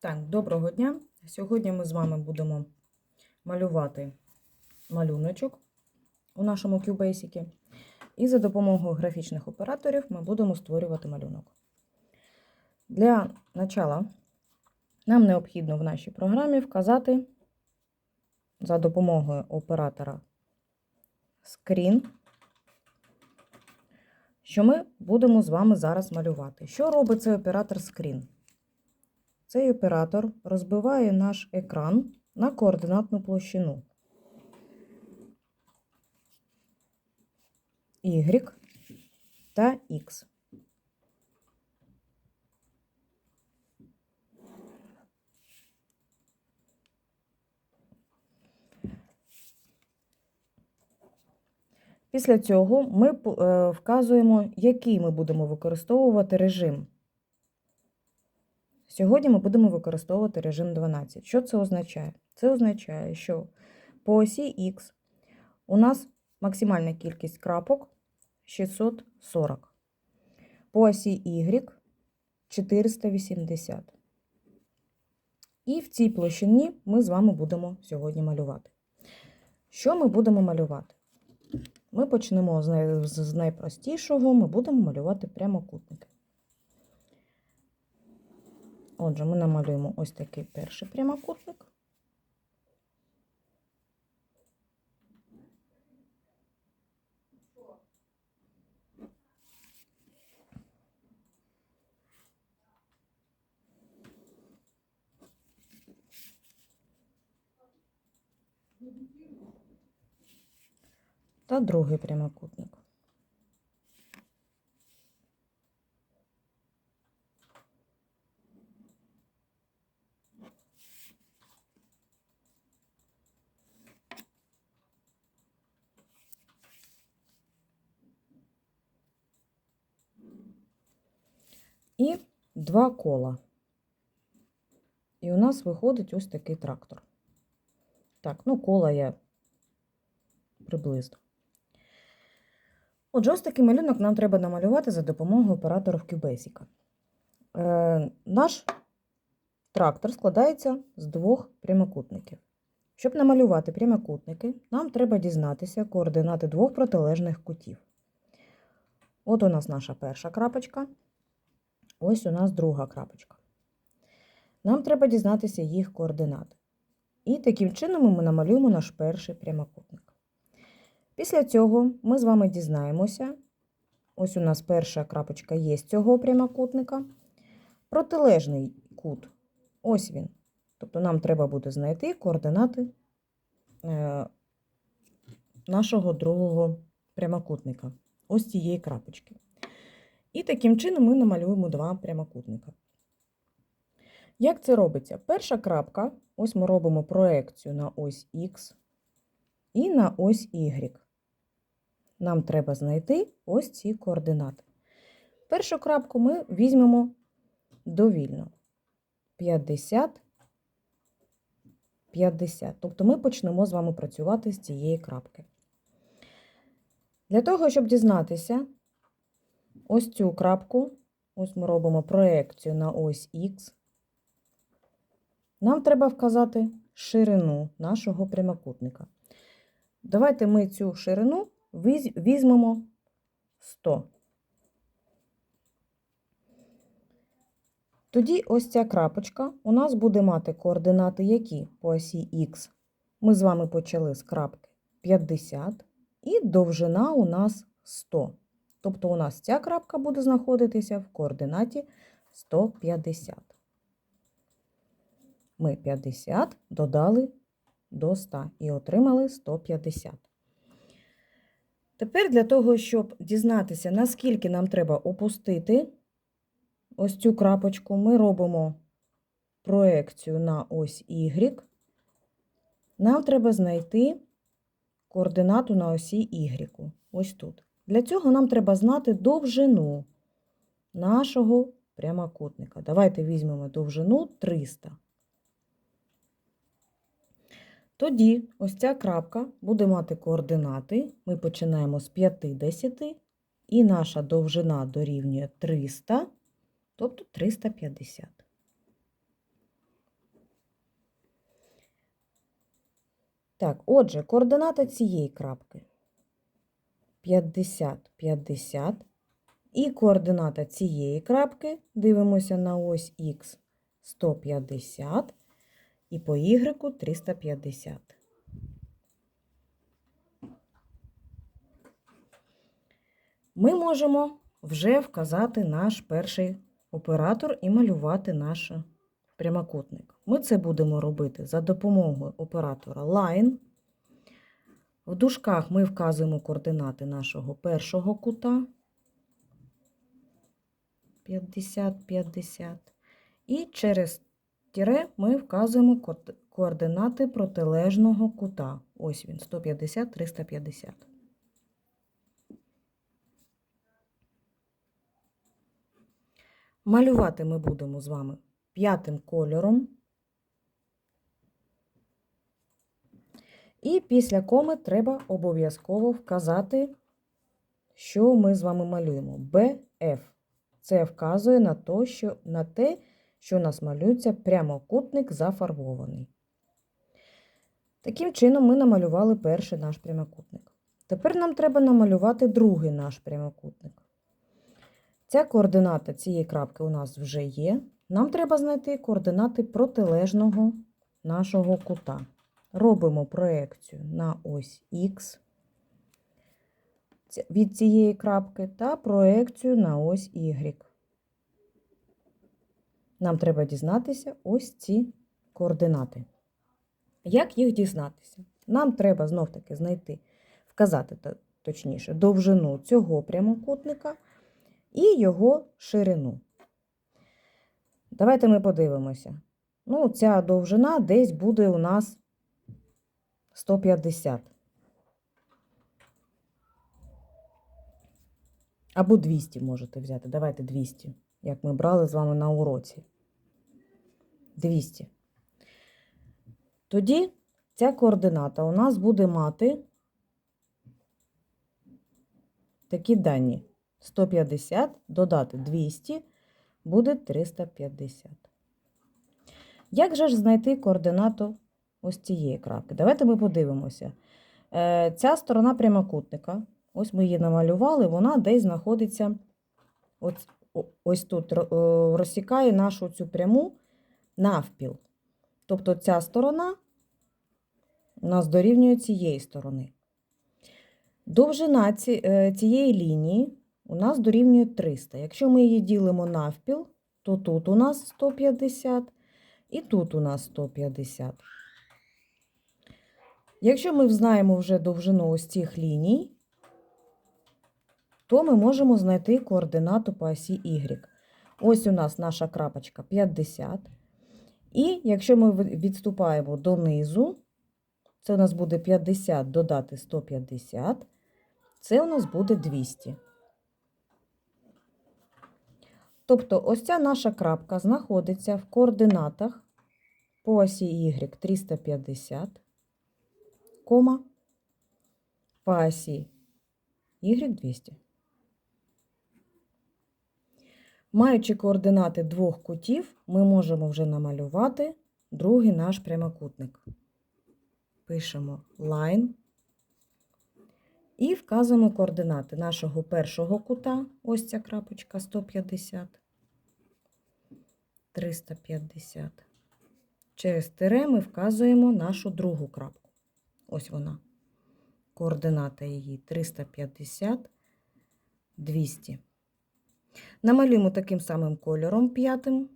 Так, доброго дня. Сьогодні ми з вами будемо малювати малюночок у нашому QBasic. І за допомогою графічних операторів ми будемо створювати малюнок. Для начала нам необхідно в нашій програмі вказати за допомогою оператора Screen, що ми будемо з вами зараз малювати. Що робить цей оператор Screen? Цей оператор розбиває наш екран на координатну площину Y та X. Після цього ми е, вказуємо, який ми будемо використовувати режим. Сьогодні ми будемо використовувати режим 12. Що це означає? Це означає, що по осі Х у нас максимальна кількість крапок 640. По осі Y 480. І в цій площині ми з вами будемо сьогодні малювати. Що ми будемо малювати? Ми почнемо з найпростішого, ми будемо малювати прямокутники. Отже, ми намалюємо ось такий перший прямокутник. Та другий прямокутник. І два кола. І у нас виходить ось такий трактор. Так, ну кола я приблизно. Отже, ось такий малюнок нам треба намалювати за допомогою операторів QBasic. Е, Наш трактор складається з двох прямокутників. Щоб намалювати прямокутники, нам треба дізнатися координати двох протилежних кутів. От у нас наша перша крапочка. Ось у нас друга крапочка. Нам треба дізнатися їх координати. І таким чином ми намалюємо наш перший прямокутник. Після цього ми з вами дізнаємося, ось у нас перша крапочка є з цього прямокутника. Протилежний кут ось він. Тобто нам треба буде знайти координати е, нашого другого прямокутника, ось цієї крапочки. І таким чином ми намалюємо два прямокутника. Як це робиться? Перша крапка, ось ми робимо проекцію на ось Х і на ось Y. Нам треба знайти ось ці координати. Першу крапку ми візьмемо довільно 50, 50. Тобто ми почнемо з вами працювати з цієї крапки. Для того, щоб дізнатися, ось цю крапку, ось ми робимо проекцію на ось Х. Нам треба вказати ширину нашого прямокутника. Давайте ми цю ширину візьмемо 100. Тоді ось ця крапочка у нас буде мати координати які по осі Х. Ми з вами почали з крапки 50 і довжина у нас 100. Тобто у нас ця крапка буде знаходитися в координаті 150. Ми 50 додали до 100 і отримали 150. Тепер для того, щоб дізнатися, наскільки нам треба опустити ось цю крапочку, ми робимо проекцію на ось Y. Нам треба знайти координату на осі Y. Ось тут. Для цього нам треба знати довжину нашого прямокутника. Давайте візьмемо довжину 300. Тоді ось ця крапка буде мати координати. Ми починаємо з 50, і наша довжина дорівнює 300, тобто 350. Так, отже, координата цієї крапки 50, 50. І координата цієї крапки, дивимося на ось х 150 і по y 350. Ми можемо вже вказати наш перший оператор і малювати наш прямокутник. Ми це будемо робити за допомогою оператора Line. В дужках ми вказуємо координати нашого першого кута 50, 50. І через тіре ми вказуємо координати протилежного кута. Ось він, 150, 350. Малювати ми будемо з вами п'ятим кольором. І після коми треба обов'язково вказати, що ми з вами малюємо. BF. Це вказує на, то, що, на те, що у нас малюється прямокутник зафарбований. Таким чином ми намалювали перший наш прямокутник. Тепер нам треба намалювати другий наш прямокутник. Ця координата цієї крапки у нас вже є. Нам треба знайти координати протилежного нашого кута. Робимо проекцію на ось Х від цієї крапки та проекцію на ось Y. Нам треба дізнатися ось ці координати. Як їх дізнатися? Нам треба знов-таки знайти, вказати точніше, довжину цього прямокутника і його ширину. Давайте ми подивимося. Ну, ця довжина десь буде у нас 150. Або 200 можете взяти. Давайте 200, як ми брали з вами на уроці. 200. Тоді ця координата у нас буде мати такі дані. 150 додати 200 буде 350. Як же ж знайти координату ось цієї крапки? Давайте ми подивимося. Е, Ця сторона прямокутника, ось ми її намалювали, вона десь знаходиться ось, ось тут, е, розсікає нашу цю пряму навпіл. Тобто ця сторона у нас дорівнює цієї сторони. Довжина е, цієї лінії у нас дорівнює 300. Якщо ми її ділимо навпіл, то тут у нас 150 і тут у нас 150. Якщо ми знаємо вже довжину ось цих ліній, то ми можемо знайти координату по осі Y. Ось у нас наша крапочка 50. І якщо ми відступаємо донизу, це у нас буде 50 додати 150, це у нас буде 200. Тобто ось ця наша крапка знаходиться в координатах по осі Y 350, кома, по осі Y 200. Маючи координати двох кутів, ми можемо вже намалювати другий наш прямокутник. Пишемо line і вказуємо координати нашого першого кута, ось ця крапочка 150, 350. Через тире ми вказуємо нашу другу крапку. Ось вона. Координата її 350, 200. Намалюємо таким самим кольором п'ятим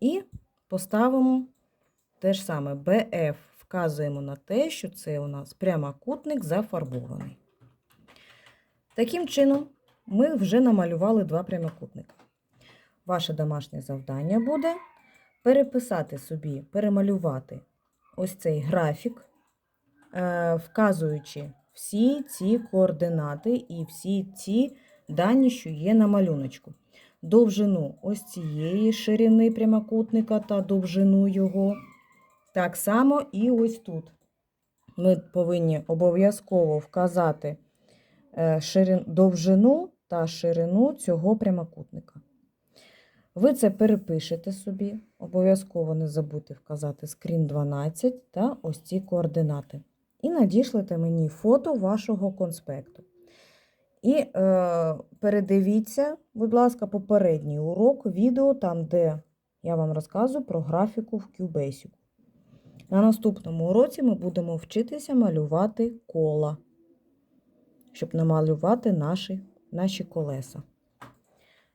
і поставимо те ж саме BF. Вказуємо на те, що це у нас прямокутник зафарбований. Таким чином, ми вже намалювали два прямокутника. Ваше домашнє завдання буде переписати собі, перемалювати ось цей графік, е, вказуючи всі ці координати і всі ці дані, що є на малюночку. Довжину ось цієї ширини прямокутника та довжину його. Так само і ось тут. Ми повинні обов'язково вказати е, довжину та ширину цього прямокутника. Ви це перепишете собі, обов'язково не забудьте вказати скрін 12 та ось ці координати. І надішлете мені фото вашого конспекту. І е, передивіться, будь ласка, попередній урок, відео, там, де я вам розказую про графіку в QBasic. На наступному уроці ми будемо вчитися малювати кола, щоб намалювати наші, наші колеса.